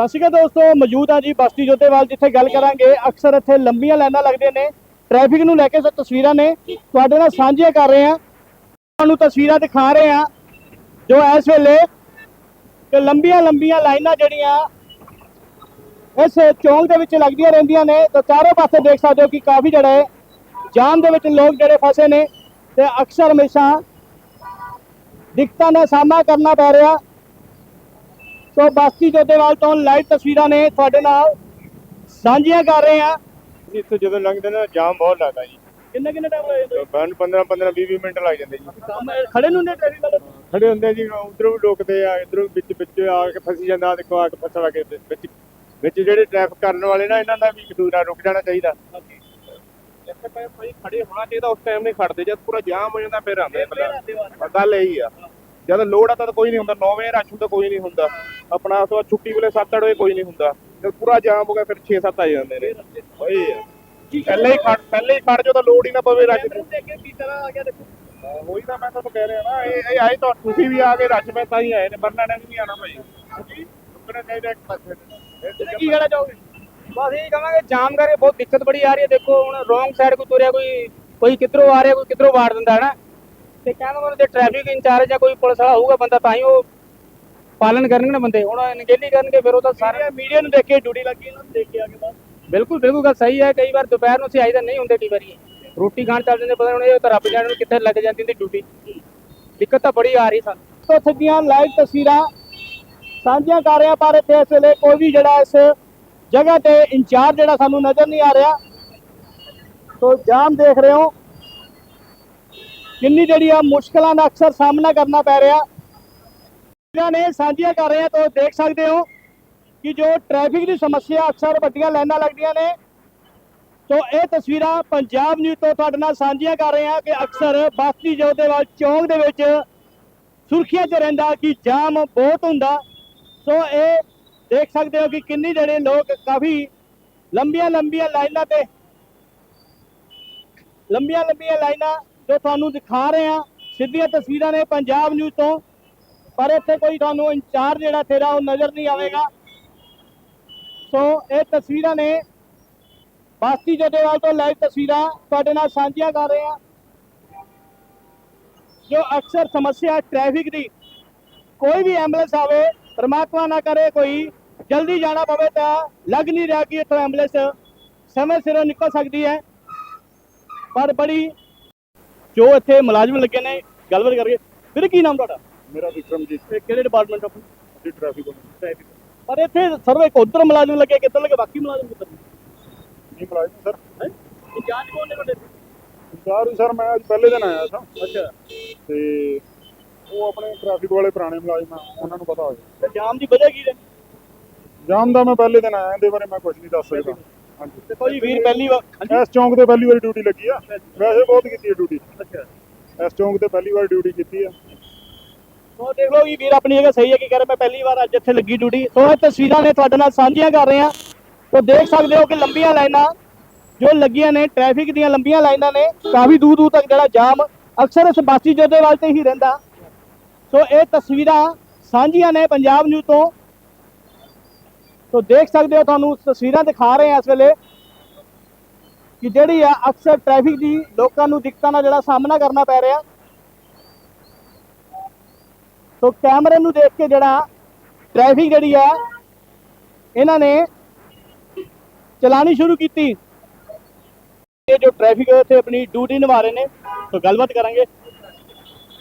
ਸਤਿ ਸ਼੍ਰੀ ਅਕਾਲ ਦੋਸਤੋ, ਮੌਜੂਦ ਆ ਜੀ ਬਸਤੀ ਜੋਤੇਵਾਲ ਜਿੱਥੇ ਗੱਲ ਕਰਾਂਗੇ। ਅਕਸਰ ਇੱਥੇ ਲੰਬੀਆਂ ਲਾਈਨਾਂ ਲੱਗਦੀਆਂ ਨੇ ਟ੍ਰੈਫਿਕ ਨੂੰ ਲੈ ਕੇ ਸੋ ਤਸਵੀਰਾਂ ਨੇ। ਤੁਹਾਡੇ ਨਾਲ ਸਾਂਝੀਆਂ ਕਰ ਰਹੇ ਆ ਤੁਹਾਨੂੰ ਤਸਵੀਰਾਂ ਦਿਖਾ ਰਹੇ ਆ ਜੋ ਇਸ ਵੇਲੇ ਕਿ ਲੰਬੀਆਂ ਲੰਬੀਆਂ ਲਾਈਨਾਂ ਜਿਹੜੀਆਂ ਇਸ ਚੌਂਕ ਦੇ ਵਿੱਚ ਲੱਗਦੀਆਂ ਰਹਿੰਦੀਆਂ ਨੇ। ਤਾਂ ਚਾਰੋਂ ਪਾਸੇ ਦੇਖ ਸਕਦੇ ਹੋ ਕਿ ਕਾਫੀ ਜਿਹੜਾ ਹੈ ਜਾਮ ਦੇ ਵਿੱਚ ਲੋਕ ਜਿਹੜੇ ਫਸੇ ਨੇ। ਤੇ ਅਕਸਰ ਹਮੇਸ਼ਾ ਦਿੱਕਤਾਂ ਦਾ ਸਾਹਮਣਾ ਕਰਨਾ ਪੈ ਰਿਹਾ। ਸੋ ਬਸਤੀ ਜੋਧੇਵਾਲ ਤੋਂ ਲਾਈਵ ਤਸਵੀਰਾਂ ਨੇ ਤੁਹਾਡੇ ਨਾਲ ਸਾਂਝੀਆਂ ਕਰ ਰਹੇ ਆ ਇੱਥੇ ਜਦੋਂ ਲੰਘਦੇ ਨਾ ਜਾਮ ਬਹੁਤ ਲੱਗਦਾ ਜੀ। ਕਿੰਨੇ ਕਿੰਨੇ ਟਾਈਮ ਲੱਗਦਾ ਬਨ 15 15 20 20 ਮਿੰਟ ਲੱਗ ਜਾਂਦੇ ਜੀ। ਕੰਮ ਖੜੇ ਨੂੰ ਨੇ ਟ੍ਰੈਫਿਕ ਵਾਲੇ? ਖੜੇ ਹੁੰਦੇ ਜੀ ਉਧਰੋਂ ਵੀ ਰੋਕਦੇ ਆ ਇਧਰੋਂ ਵਿੱਚ ਵਿੱਚ ਆ ਕੇ ਫਸੀ ਜਾਂਦਾ ਦੇਖੋ ਆ ਕੇ ਫਸਾ ਕੇ ਵਿੱਚ। ਵਿੱਚ ਜਿਹੜੇ ਟ੍ਰੈਫਿਕ ਕਰਨ ਵਾਲੇ ਨਾ ਇਹਨਾਂ ਦਾ ਵੀ ਦੂਜਾ ਰੁਕ ਜਾਣਾ ਚਾਹੀਦਾ। ਇੱਥੇ ਭਾਈ ਖੜੇ ਹੋਣਾ ਚਾਹੀਦਾ ਉਸ ਟਾਈਮ ਨਹੀਂ ਖੜਦੇ ਜਦ ਪੂਰਾ ਜਾਮ ਹੋ ਜਾਂਦਾ ਫਿਰ ਆਉਂਦੇ ਗੱਲ ਇਹੀ ਆ। ਜਦ ਲੋੜ ਆ ਤਾਂ ਕੋਈ ਨਹੀਂ ਹੁੰਦਾ 9 ਵਜੇ ਰਸ਼ ਹੁੰਦਾ ਕੋਈ ਨਹੀਂ ਹੁੰਦਾ। ਆਪਣਾ ਬਾਅਦ ਛੁੱਟੀ ਵੇਲੇ 7-8 ਵਜੇ ਕੋਈ ਨਹੀਂ ਹੁੰਦਾ। ਜਦ ਪੂਰਾ ਜਾਮ ਹੋ ਗਿਆ ਫਿਰ 6-7 ਆ ਜਾਂਦੇ ਨੇ। ਆ। ਪਹਿਲੇ ਹੀ ਖੜ ਪਹਿਲੇ ਹੀ ਖੜ ਜੋ ਤਾਂ ਲੋੜ ਹੀ ਨਾ ਪਵੇ ਰਸ਼ ਦੀ ਦੇਖ ਕੇ ਤਰ੍ਹਾਂ ਆ ਗਿਆ ਦੇਖੋ। ਉਹੀ ਤਾਂ ਮੈਂ ਤੁਹਾਨੂੰ ਕਹਿ ਰਿਹਾ ਨਾ ਇਹ ਇਹ ਆਏ ਤਾਂ ਤੁਸੀਂ ਵੀ ਆ ਕੇ ਵਿੱਚ ਤਾਂ ਹੀ ਆਏ ਨੇ ਵਰਨਾ ਨੇ ਵੀ ਆਣਾ ਭਾਈ ਰੁਕਣਾ ਚਾਹੀਦਾ ਇੱਕ ਪਾਸੇ ਤੁਸੀਂ ਕੀ ਕਹਿਣਾ ਚਾਹੋਗੇ? ਬਸ ਇਹ ਕਹਾਂਗੇ ਜਾਮ ਕਰਕੇ ਬਹੁਤ ਦਿੱਕਤ ਬੜੀ ਆ ਰਹੀ ਹੈ। ਦੇਖੋ ਹੁਣ ਰੋਂਗ ਸਾਈਡ ਕੋਈ ਤੁਰਿਆ ਕੋਈ ਕੋਈ ਕਿੱਧਰੋਂ ਆ ਰਿਹਾ ਕੋਈ ਕਿੱਧਰੋਂ ਵਾੜ ਦਿੰਦਾ ਹੈ ਨਾ ਤੇ ਕਹਿੰਦਾ ਮਤਲਬ ਜੇ ਟ੍ਰੈਫਿਕ ਇੰਚਾਰਜ ਜਾਂ ਕੋਈ ਪੁਲਿਸ ਵਾਲਾ ਹੋਊਗਾ ਬੰਦਾ ਤਾਂ ਹੀ ਉਹ ਪਾਲਣ ਕਰਨਗੇ ਨਾ ਬੰਦੇ। ਹੁਣ ਅਣਗਹਿਲੀ ਕਰਨਗੇ ਫਿਰ ਉਹ ਤਾਂ ਸਾਰੇ ਮੀਡੀਆ ਨੂੰ ਦੇਖ ਕੇ ਡਿਊਟੀ ਲੱਗੀ ਇਹਨਾਂ ਨੂੰ ਦੇਖ ਕੇ ਆ ਕੇ ਬਾਅਦ ਬਿਲਕੁਲ ਬਿਲਕੁਲ ਗੱਲ ਸਹੀ ਹੈ ਕਈ ਵਾਰ ਦੁਪਹਿਰ ਨੂੰ ਅਸੀਂ ਆਈਦਾ ਨਹੀਂ ਹੁੰਦੇ ਕਈ ਵਾਰੀ। ਰੋਟੀ ਖਾਣ ਚੱਲ ਜਾਂਦੇ ਪਤਾ ਹੁਣ ਇਹ ਤਾਂ ਰੱਬ ਜਾਣੇ ਨੂੰ ਕਿੱਥੇ ਲੱਗ ਜਾਂਦੀ ਹੁੰਦੀ ਡਿਊਟੀ। ਦਿੱਕਤ ਤਾਂ ਬੜੀ ਆ ਰਹੀ ਸਾਨੂੰ। ਤੋਂ ਸਿੱਧੀਆਂ ਲਾਈਵ ਤਸਵੀਰਾਂ ਸਾਂਝੀਆਂ ਕਰ ਰਿਹਾ ਪਰ ਇੱਥੇ ਇਸ ਵੇਲੇ ਕੋਈ ਵੀ ਜਿਹੜਾ ਇਸ ਜਗ੍ਹਾ ਤੇ ਇੰਚਾਰਜ ਜਿਹੜਾ ਸਾਨੂੰ ਨਜ਼ਰ ਨਹੀਂ ਆ ਰਿਹਾ। ਸੋ ਜਾਮ ਦੇਖ ਰਹੇ ਹੋ। ਕਿੰਨੀ ਜਿਹੜੀ ਆ ਮੁਸ਼ਕਲਾਂ ਦਾ ਅਕਸਰ ਸਾਹਮਣਾ ਕਰਨਾ ਪੈ ਰਿਹਾ। ਇਹਨਾਂ ਨੇ ਸਾਂਝੀਆਂ ਕਰ ਰਹੇ ਆ ਤਾਂ ਦੇਖ ਸਕਦੇ ਹੋ ਕਿ ਜੋ ਟ੍ਰੈਫਿਕ ਦੀ ਸਮੱਸਿਆ ਅਕਸਰ ਵੱਡੀਆਂ ਲਾਈਨਾਂ ਲੱਗਦੀਆਂ ਨੇ। ਸੋ ਇਹ ਤਸਵੀਰਾਂ ਪੰਜਾਬ ਨਿਊਜ਼ ਤੋਂ ਤੁਹਾਡੇ ਨਾਲ ਸਾਂਝੀਆਂ ਕਰ ਰਹੇ ਹਾਂ ਕਿ ਅਕਸਰ ਬਸਤੀ ਜੋਦੇਵਾਲ ਚੌਂਕ ਦੇ ਵਿੱਚ ਸੁਰਖੀਆਂ 'ਚ ਰਹਿੰਦਾ ਕਿ ਜਾਮ ਬਹੁਤ ਹੁੰਦਾ। ਸੋ ਇਹ ਦੇਖ ਸਕਦੇ ਹੋ ਕਿ ਕਿੰਨੀ ਜਿਹੜੇ ਲੋਕ ਕਾਫੀ ਲੰਬੀਆਂ ਲੰਬੀਆਂ ਲਾਈਨਾਂ ਤੇ ਲੰਬੀਆਂ ਲੰਬੀਆਂ ਲਾਈਨਾਂ ਜੋ ਤੁਹਾਨੂੰ ਦਿਖਾ ਰਹੇ ਹਾਂ। ਸਿੱਧੀਆਂ ਤਸਵੀਰਾਂ ਨੇ ਪੰਜਾਬ ਨਿਊਜ਼ ਤੋਂ। ਪਰ ਇੱਥੇ ਕੋਈ ਤੁਹਾਨੂੰ ਇੰਚਾਰਜ ਜਿਹੜਾ ਤੇਰਾ ਉਹ ਨਜ਼ਰ ਨਹੀਂ ਆਵੇਗਾ। ਸੋ ਇਹ ਤਸਵੀਰਾਂ ਨੇ ਬਾਸਤੀ ਜੋਧੇਵਾਲ ਤੋਂ ਲਾਈਵ ਤਸਵੀਰਾਂ ਤੁਹਾਡੇ ਨਾਲ ਸਾਂਝੀਆਂ ਕਰ ਰਹੇ ਹਾਂ। ਜੋ ਅਕਸਰ ਸਮੱਸਿਆ ਟ੍ਰੈਫਿਕ ਦੀ, ਕੋਈ ਵੀ ਐਂਬੂਲੈਂਸ ਆਵੇ, ਪਰਮਾਤਮਾ ਨਾ ਕਰੇ ਕੋਈ, ਜਲਦੀ ਜਾਣਾ ਪਵੇ ਤਾਂ ਲੱਗ ਨਹੀਂ ਰਿਹਾ ਕਿ ਇੱਥੋਂ ਐਂਬੂਲੈਂਸ ਸਮੇਂ ਸਿਰ ਨਿਕਲ ਸਕਦੀ ਹੈ। ਪਰ ਬੜੀ ਜੋ ਇੱਥੇ ਮੁਲਾਜ਼ਮ ਲੱਗੇ ਨੇ, ਗੱਲਬਾਤ ਕਰੀਏ। ਫਿਰ ਕੀ ਨਾਮ ਤੁਹਾਡਾ? ਮੇਰਾ ਵਿਕਰਮਜੀਤ ਤੇ ਕਿਹੜੇ ਡਿਪਾਰਟਮੈਂਟ ਆਫ ਟ੍ਰੈਫਿਕ ਟ੍ਰੈਫਿਕ ਪਰ ਇੱਥੇ ਸਰਵੇ ਇੱਕ ਉਧਰ ਮੁਲਾਜ਼ਮ ਲੱਗੇ ਕਿੱਧਰ ਲੱਗੇ? ਬਾਕੀ ਮੁਲਾਜ਼ਮ ਕਿੱਧਰ ਨਹੀਂ ਮੁਲਾਜ਼ਮ ਸਰ। ਹੈ? ਇੰਚਾਰਜ ਕੌਣ ਨੇ ਤੁਹਾਡੇ ਸਾਰੀ ਸਰ ਮੈਂ ਅੱਜ ਪਹਿਲੇ ਦਿਨ ਆਇਆ ਸਾਂ। ਅੱਛਾ। ਤੇ ਉਹ ਆਪਣੇ ਟ੍ਰੈਫਿਕ ਵਾਲੇ ਪੁਰਾਣੇ ਮੁਲਾਜ਼ਮ ਆ ਉਹਨਾਂ ਨੂੰ ਪਤਾ ਹੋਵੇ ਤੇ ਜਾਮ ਦੀ ਵਜ੍ਹਾ ਕੀ ਹੈ ਜਾਮ ਦਾ ਮੈਂ ਪਹਿਲੇ ਦਿਨ ਆਇਆ ਇਹਦੇ ਬਾਰੇ ਮੈਂ ਕੁਝ ਨਹੀਂ ਦੱਸ ਸਕਦਾ। ਹਾਂਜੀ। ਦੇਖੋ ਜੀ ਵੀਰ ਪਹਿਲੀ ਵਾਰ ਇਸ ਚੌਂਕ ਤੇ ਪਹਿਲੀ ਵਾਰੀ ਡਿਊਟੀ ਲੱਗੀ ਆ। ਵੈਸੇ ਬਹੁਤ ਕੀਤੀ ਹੈ ਡਿਊਟੀ ਅੱਛਾ। ਇਸ ਚੌਂਕ ਤੇ ਪਹਿਲੀ ਵਾਰ ਡਿਊਟੀ ਕੀਤੀ ਆ। ਉਹ ਦੇਖ ਲਓ ਜੀ, ਵੀਰ ਆਪਣੀ ਜਗ੍ਹਾ ਸਹੀ ਹੈ ਕਿ ਕਹ ਮੈਂ ਪਹਿਲੀ ਵਾਰ ਅੱਜ ਇੱਥੇ ਲੱਗੀ ਡਿਊਟੀ। ਸੋ ਇਹ ਤਸਵੀਰਾਂ ਨੇ ਤੁਹਾਡੇ ਨਾਲ ਸਾਂਝੀਆਂ ਕਰ ਰਹੇ ਹਾਂ। ਸੋ ਦੇਖ ਸਕਦੇ ਹੋ ਕਿ ਲੰਬੀਆਂ ਲਾਈਨਾਂ ਜੋ ਲੱਗੀਆਂ ਨੇ ਟ੍ਰੈਫਿਕ ਦੀਆਂ ਲੰਬੀਆਂ ਲਾਈਨਾਂ ਨੇ, ਕਾਫੀ ਦੂਰ ਦੂਰ ਤੱਕ ਜਿਹੜਾ ਜਾਮ ਅਕਸਰ ਇਸ ਬਾਸੀ ਜੋਧੇਵਾਲ ਤੇ ਹੀ ਰਹਿੰਦਾ। ਸੋ ਇਹ ਤਸਵੀਰਾਂ ਸਾਂਝੀਆਂ ਨੇ ਪੰਜਾਬ ਨਿਊਜ਼ ਤੋਂ। ਸੋ ਦੇਖ ਸਕਦੇ ਹੋ, ਤੁਹਾਨੂੰ ਤਸਵੀਰਾਂ ਦਿਖਾ ਰਹੇ ਹਾਂ ਇਸ ਵੇਲੇ ਕਿ ਜਿਹੜੀ ਆ ਅਕਸਰ ਟ੍ਰੈਫਿਕ ਦੀ ਲੋਕਾਂ ਨੂੰ ਦਿੱਕਤਾਂ ਦਾ ਜਿਹੜਾ ਸਾਹਮਣਾ ਕਰਨਾ ਪੈ ਰਿਹਾ। ਸੋ ਕੈਮਰੇ ਨੂੰ ਦੇਖ ਕੇ ਜਿਹੜਾ ਟ੍ਰੈਫਿਕ ਜਿਹੜੀ ਆ ਇਹਨਾਂ ਨੇ ਚਲਾਣੀ ਸ਼ੁਰੂ ਕੀਤੀ। ਇਹ ਜੋ ਟ੍ਰੈਫਿਕ ਇੱਥੇ ਆਪਣੀ ਡਿਊਟੀ ਨਿਭਾ ਰਹੇ ਨੇ। ਸੋ ਗੱਲਬਾਤ ਕਰਾਂਗੇ।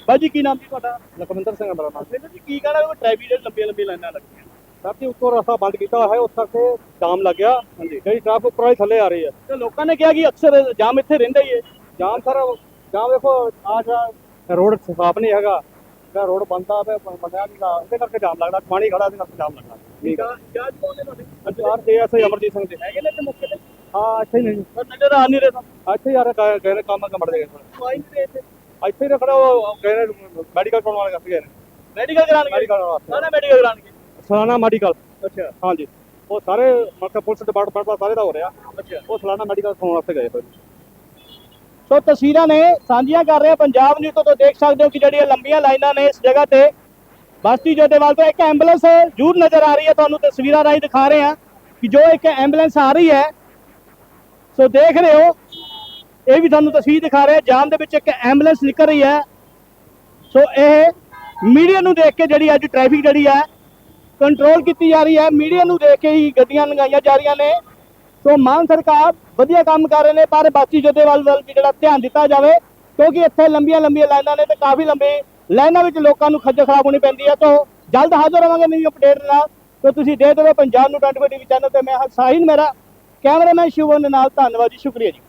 ਬਾਈ ਜੀ ਕੀ ਨਾਮ ਜੀ ਤੁਹਾਡਾ? ਲਖਵਿੰਦਰ ਸਿੰਘ ਮੇਰਾ ਨਾਮ। ਮੈਨੂੰ ਜੀ ਕੀ ਕਹਿਣਾ ਟ੍ਰੈਫਿਕ ਦੇ ਲੰਬੀਆਂ ਲੰਬੀਆਂ ਲਾਈਨਾਂ ਲੱਗੀਆਂ। ਸਰ ਜੀ ਉੱਤੋਂ ਰਸਤਾ ਬੰਦ ਕੀਤਾ ਹੋਇਆ ਹੈ ਉੱਥੇ ਤੇ ਜਾਮ ਲੱਗਿਆ। ਹਾਂਜੀ। ਕਈ ਟ੍ਰੈਫਿਕ ਉੱਪਰੋਂ ਹੀ ਥੱਲੇ ਆ ਰਹੀ ਹੈ। ਤੇ ਲੋਕਾਂ ਨੇ ਕਿਹਾ ਕਿ ਅਕਸਰ ਜਾਮ ਇੱਥੇ ਰਹਿੰਦਾ ਹੀ ਹੈ। ਜਾਮ ਸਰ ਜਾਮ ਦੇਖੋ ਆਜਾ ਰੋਡ ਸਾਫ਼ ਨਹੀਂ ਹੈਗਾ। ਜਿਹੜਾ ਰੋਡ ਬੰਦਾ ਤੇ ਬੰਦਿਆਂ ਦੀ ਲਾ- ਇਹਦੇ ਕਰਕੇ ਜਾਮ ਲੱਗਦਾ ਪਾਣੀ ਖੜਾ ਇਹਦੇ ਕਰਕੇ ਜਾਮ ਲੱਗਦਾ। ਠੀਕ ਹੈ ਜਾਂਚ ਕੋਨੇ ਤੁਹਾਡੇ ਅਚਾਰ ਤੇ ਐਸੇ ਅਮਰਜੀਤ ਸਿੰਘ ਦੇ। ਹੈਗੇ ਨੇ ਤੇ ਮੁੱਖ ਤੇ। ਹਾਂ ਇੱਥੇ ਹੀ ਨਹੀਂ ਪਰ ਨਜ਼ਰ ਆ ਨਹੀਂ ਰਹੇ ਤਾਂ ਇੱਥੇ ਯਾਰ ਗਏ ਨੇ ਕੰਮ ਕੰਮੜ ਦੇ ਆਈ ਨਹੀਂ ਰਹੇ ਇੱਥੇ। ਇੱਥੇ ਹੀ ਰੱਖਣਾ ਉਹ ਗਏ ਨੇ ਮੈਡੀਕਲ ਕਰਾਉਣ ਵਾਲੇ ਗਏ ਨੇ। ਮੈਡੀਕਲ ਕਰਾਉਣਗੇ ਮੈਡੀਕਲ ਨਾ ਮੈਡੀਕਲ ਕਰਾਉਣਗੇ ਸਲਾਨਾ ਮੈਡੀਕਲ। ਅੱਛਾ। ਹਾਂਜੀ। ਉਹ ਸਾਰੇ ਮਤਲਬ ਪੁਲਿਸ ਡਿਪਾਰਟਮੈਂਟ ਦਾ ਸਾਰੇ ਦਾ ਹੋ ਰਿਹਾ। ਅੱਛਾ। ਉਹ ਸਲਾਨਾ ਮੈਡੀਕਲ ਕਰਾਉਣ ਵਾਸਤੇ ਗਏ ਹੋਏ। ਸੋ ਤਸਵੀਰਾਂ ਨੇ ਸਾਂਝੀਆਂ ਕਰ ਰਹੇ ਪੰਜਾਬ ਨਿਊਜ਼ ਤੋਂ ਤੋਂ ਦੇਖ ਸਕਦੇ ਹੋ ਕਿ ਜਿਹੜੀਆਂ ਲੰਬੀਆਂ ਲਾਈਨਾਂ ਨੇ ਇਸ ਜਗ੍ਹਾ ਤੇ। ਬਸਤੀ ਜੋਦੇਵਾਲ ਤੋਂ ਇੱਕ ਐਂਬੂਲੈਂਸ ਜ਼ਰੂਰ ਨਜ਼ਰ ਆ ਰਹੀ ਹੈ, ਤੁਹਾਨੂੰ ਤਸਵੀਰਾਂ ਰਾਹੀਂ ਦਿਖਾ ਰਹੇ ਹਾਂ ਕਿ ਜੋ ਇੱਕ ਐਂਬੂਲੈਂਸ ਆ ਰਹੀ ਹੈ। ਸੋ ਦੇਖ ਰਹੇ ਹੋ, ਇਹ ਵੀ ਤੁਹਾਨੂੰ ਤਸਵੀਰ ਦਿਖਾ ਰਿਹਾ, ਜਾਮ ਦੇ ਵਿੱਚ ਇੱਕ ਐਂਬੂਲੈਂਸ ਨਿਕਲ ਰਹੀ ਹੈ। ਸੋ ਇਹ ਮੀਡੀਆ ਨੂੰ ਦੇਖ ਕੇ ਜਿਹੜੀ ਅੱਜ ਟ੍ਰੈਫਿਕ ਜਿਹੜੀ ਹੈ ਕੰਟਰੋਲ ਕੀਤੀ ਜਾ ਰਹੀ ਹੈ। ਮੀਡੀਆ ਨੂੰ ਦੇਖ ਕੇ ਹੀ ਗੱਡੀਆਂ ਲੰਘਾਈਆਂ ਜਾ ਰਹੀਆਂ ਨੇ। ਸੋ ਮਾਨ ਸਰਕਾਰ ਵਧੀਆ ਕੰਮ ਕਰ ਰਹੇ ਨੇ, ਪਰ ਬਾਕੀ ਜੋਧੇਵਾਲ ਵੱਲ ਵੀ ਜਿਹੜਾ ਧਿਆਨ ਦਿੱਤਾ ਜਾਵੇ, ਕਿਉਂਕਿ ਇੱਥੇ ਲੰਬੀਆਂ ਲੰਬੀਆਂ ਲਾਈਨਾਂ ਨੇ ਤੇ ਕਾਫੀ ਲੰਬੇ ਲਾਈਨਾਂ ਵਿੱਚ ਲੋਕਾਂ ਨੂੰ ਖੱਜਲ ਖਰਾਬ ਹੋਣੀ ਪੈਂਦੀ ਹੈ ਤਾਂ ਜਲਦ ਹਾਜ਼ਰ ਰਵਾਂਗੇ ਨਵੀਂ ਅਪਡੇਟ ਨਾਲ। ਤੇ ਤੁਸੀਂ ਦੇਖਦੇ ਰਹੋ ਪੰਜਾਬ ਨੂੰ 24 ਟੀਵੀ ਚੈਨਲ ਤੇ, ਮੈਂ ਹਾਂ ਸਾਹਿਲ ਮੇਰਾ, ਕੈਮਰਾਮੈਨ ਸ਼ਿਵਨ ਦੇ ਨਾਲ, ਧੰਨਵਾਦ ਜੀ, ਸ਼ੁਕਰੀਆ ਜੀ।